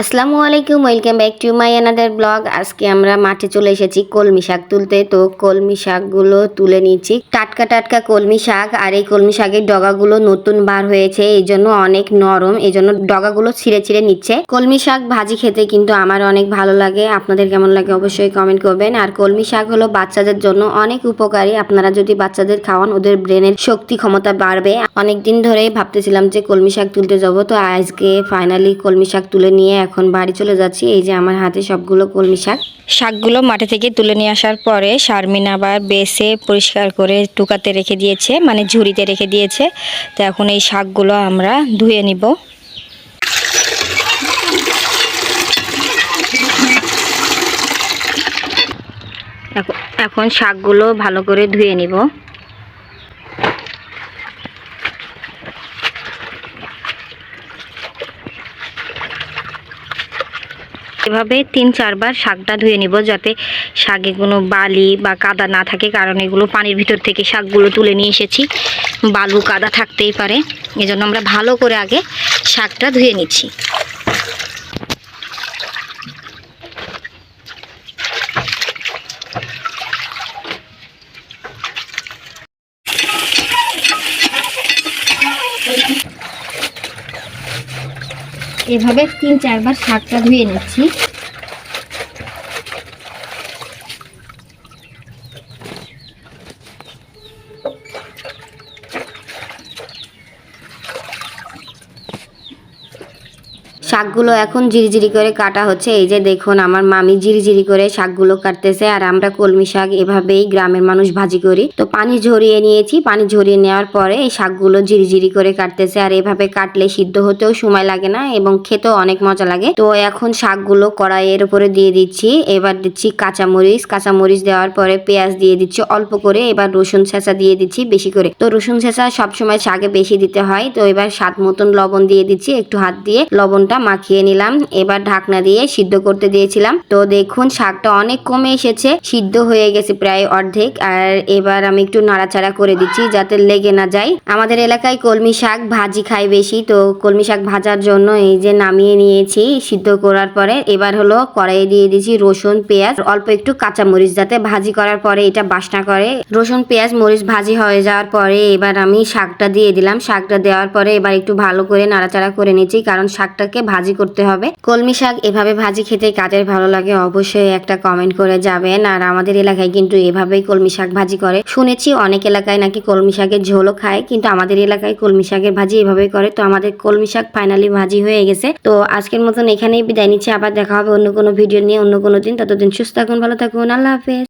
আসসালামু আলাইকুম, welcome back to my another blog. আজকে আমরা মাঠে চলে এসেছি কলমি শাক তুলতে। তো কলমি শাকগুলো তুলে নিচ্ছি। টাটকা টাটকা কলমি শাক, আর এই কলমি শাকের ডগাগুলো নতুন বার হয়েছে, এই জন্য অনেক নরম, এই জন্য ডগাগুলো ছিঁড়ে ছিঁড়ে নিচ্ছে। কলমি শাক ভাজি খেতে কিন্তু আমার অনেক ভালো লাগে। আপনাদের কেমন লাগে অবশ্যই কমেন্ট করবেন। আর কলমি শাক হলো বাচ্চাদের জন্য অনেক উপকারী। আপনারা যদি বাচ্চাদের খাওয়ান, ওদের ব্রেনের শক্তি ক্ষমতা বাড়বে। অনেকদিন ধরেই ভাবতেছিলাম যে কলমি শাক তুলতে যাব। তো আজকে ফাইনালি কলমি শাক তুলে নিয়ে এখন বাড়ি চলে যাচ্ছি। এই যে আমার হাতে সবগুলো কলমি শাক। শাকগুলো মাঠে থেকে তুলে নিয়ে আসার পরে শারমিন আবার বেসে পরিষ্কার করে টুকাতে রেখে দিয়েছে মানে ঝুড়িতে রেখে দিয়েছে। তো এখন এই শাকগুলো আমরা ধুয়ে নিব। এখন- শাকগুলো ভালো করে ধুয়ে নিব। এভাবে তিন, চারবার শাকটা ধুয়ে নিব যাতে শাকে কোনো বালি বা কাদা না থাকে, কারণ এগুলো পানির ভিতর থেকে শাকগুলো তুলে নিয়ে এসেছি। বালু কাদা থাকতেই পারে। এজন্য আমরা ভালো করে আগে শাকটা ধুয়ে নিচ্ছি। এভাবে তিন চারবার শাকটা ধুয়ে নিচ্ছি। শাকগুলো এখন জিরিজিরি করে কাটা হচ্ছে। এই যে দেখুন, আমার মামি জিরিজিরি করে শাকগুলো কাটতেছে আর আমরা কলমি শাক এভাবেই গ্রামের মানুষ ভাজি করি। তো পানি ঝরিয়ে নিয়েছি। পানি ঝরিয়ে নেওয়ার পরে এই শাকগুলো ঝিরিঝিরি করে কাটতেছে আর এভাবে কাটলে সিদ্ধ হতেও সময় লাগে না এবং খেতেও অনেক মজা লাগে। তো এখন শাকগুলো কড়াইয়ের উপরে দিয়ে দিচ্ছি। এবার দিচ্ছি কাঁচামরিচ। কাঁচামরিচ দেওয়ার পরে পেঁয়াজ দিয়ে দিচ্ছি অল্প করে। এবার রসুন ছেঁচা দিয়ে দিচ্ছি বেশি করে। তো রসুন ছেঁচা সবসময় শাকে বেশি দিতে হয়। তো এবার স্বাদ মতন লবণ দিয়ে দিচ্ছি একটু হাত দিয়ে। লবণটা মাখিয়ে নিলাম। এবার ঢাকনা দিয়ে সিদ্ধ করতে দিয়েছিলাম। তো দেখুন, শাকটা অনেক কমে এসেছে। সিদ্ধ হয়ে গেছে প্রায় অর্ধেক। আর এবার আমি একটু নাড়াচাড়া করে দিচ্ছি যাতে লেগে না যায়। আমাদের এলাকায় কলমি শাক ভাজি খাই বেশি। তো কলমি শাক ভাজার জন্য এই যে নামিয়ে নিয়েছি সিদ্ধ করার পরে, এবার হলো কড়াইয়ে দিয়ে দিয়েছি রসুন, পেঁয়াজ। অল্প একটু কাঁচা মরিচ যাতে ভাজি করার পরে এটা বাসনা করে। রসুন, পেঁয়াজ, মরিচ ভাজি হয়ে যাওয়ার পরে এবার আমি শাকটা দিয়ে দিলাম। শাকটা দেওয়ার পরে এবার একটু ভালো করে নাড়াচাড়া করে নিচ্ছি, কারণ শাকটাকে ভাজি করতে হবে। কলমি শাক এভাবে ভাজি খেতে কাদের ভালো লাগে অবশ্যই একটা কমেন্ট করে যাবেন। আর আমাদের এলাকায় কিন্তু এভাবেই কলমি শাক ভাজি করে। শুনেছি অনেক এলাকায় নাকি কলমি শাকের ঝোলও খায়, কিন্তু আমাদের এলাকায় কলমি শাকের ভাজি এভাবেই করে। তো আমাদের কলমি শাক ফাইনালি ভাজি হয়ে গেছে। তো আজকের মতন এখানেই বিদায় নিচ্ছি। আবার দেখা হবে অন্য কোনো ভিডিও নিয়ে অন্য কোনো দিন। ততদিন সুস্থ থাকুন, ভালো থাকুন। আল্লাহ হাফেজ।